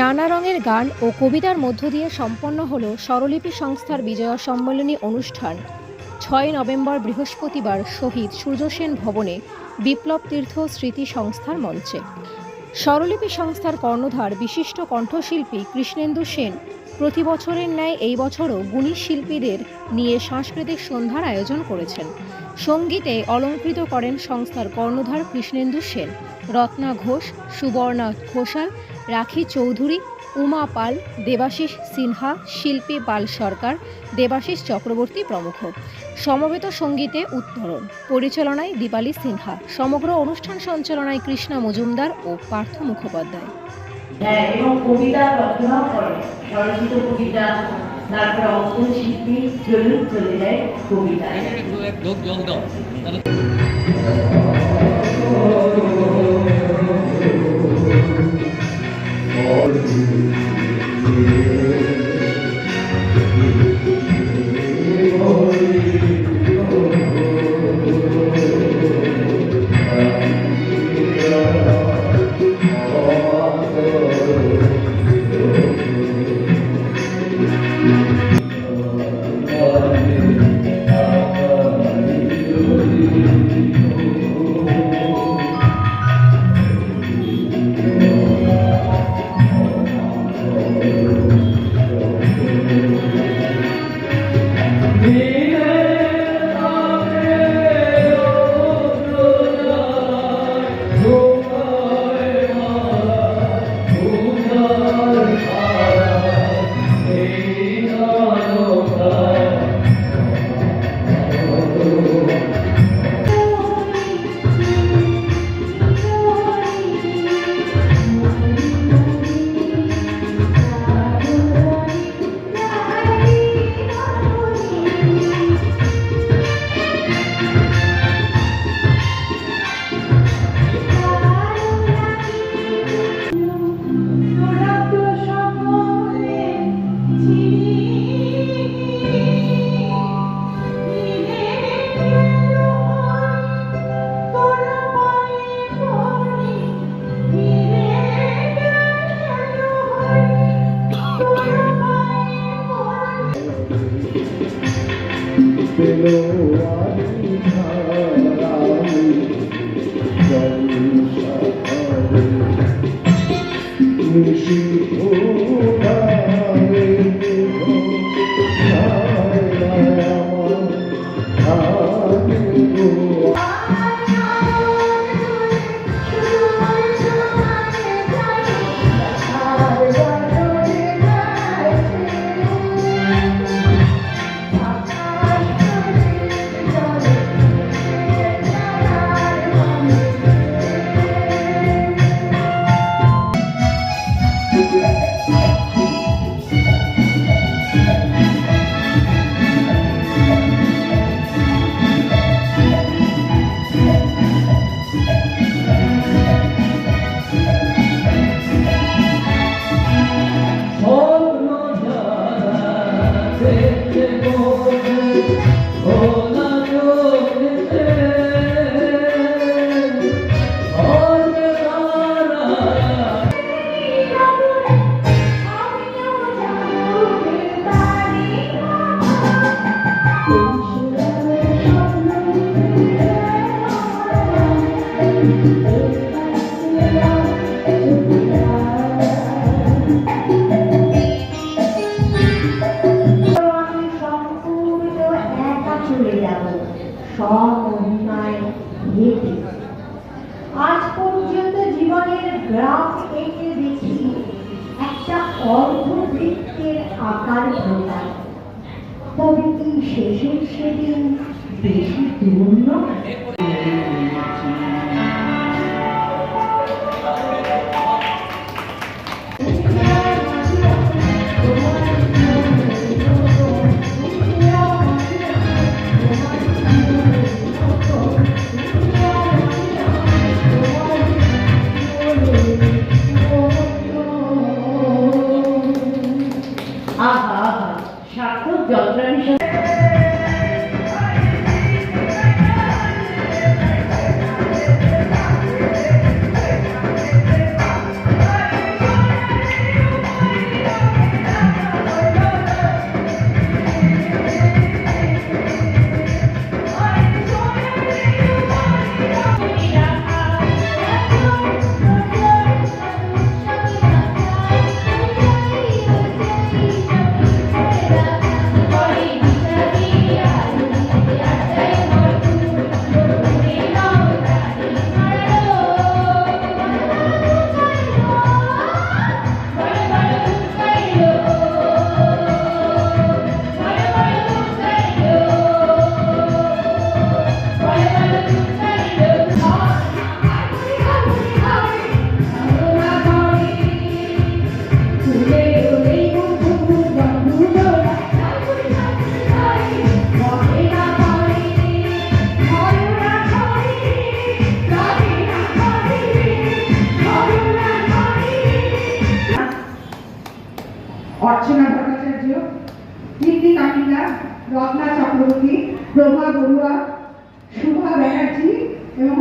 নানা রঙের গান ও কবিতার মধ্য দিয়ে সম্পন্ন হল স্বরলিপি সংস্থার বিজয়া সম্মেলনী অনুষ্ঠান। ছয় নভেম্বর বৃহস্পতিবার শহীদ সূর্যসেন ভবনে বিপ্লব তীর্থ স্মৃতি সংস্থার মঞ্চে। স্বরলিপি সংস্থার কর্ণধার বিশিষ্ট কণ্ঠশিল্পী কৃষ্ণেন্দু সেন প্রতি বছরের ন্যায় এই বছরও গুণী শিল্পীদের নিয়ে সাংস্কৃতিক সন্ধ্যার আয়োজন করেছেন। সঙ্গীতে অলঙ্কৃত করেন সংস্থার কর্ণধার কৃষ্ণেন্দু সেন। রত্না ঘোষ, সুবর্ণা ঘোষাল রাখি চৌধুরী উমা পাল দেবাশিস সিনহা শিল্পী পাল সরকার দেবাশিস চক্রবর্তী প্রমুখ। সমবেত সঙ্গীতে উত্তরণ। পরিচালনায় দীপালি সিনহা। সমগ্র অনুষ্ঠান সঞ্চালনায় কৃষ্ণা মজুমদার ও পার্থ মুখোপাধ্যায়। হ্যাঁ এবং কবিতা করে কবিতা তারপরে অঙ্কন শিল্পী চলে যায় কবিতায়। একটু এক ঢোক হেঁটে আজ পর্যন্ত জীবনের গ্রাফ এঁকে দেখি একটা অর্ধবৃত্তের আকার প্রকার তবে কি শেষের সেদিন বেশি দূর নয় আহা আহা সার্থক যন্ত্রাংশ অর্চনা ভট্টাচার্য কীর্তি কামিলা রত্না চক্রবর্তী প্রভা বড়ুয়া শুভা ব্যানার্জি এবং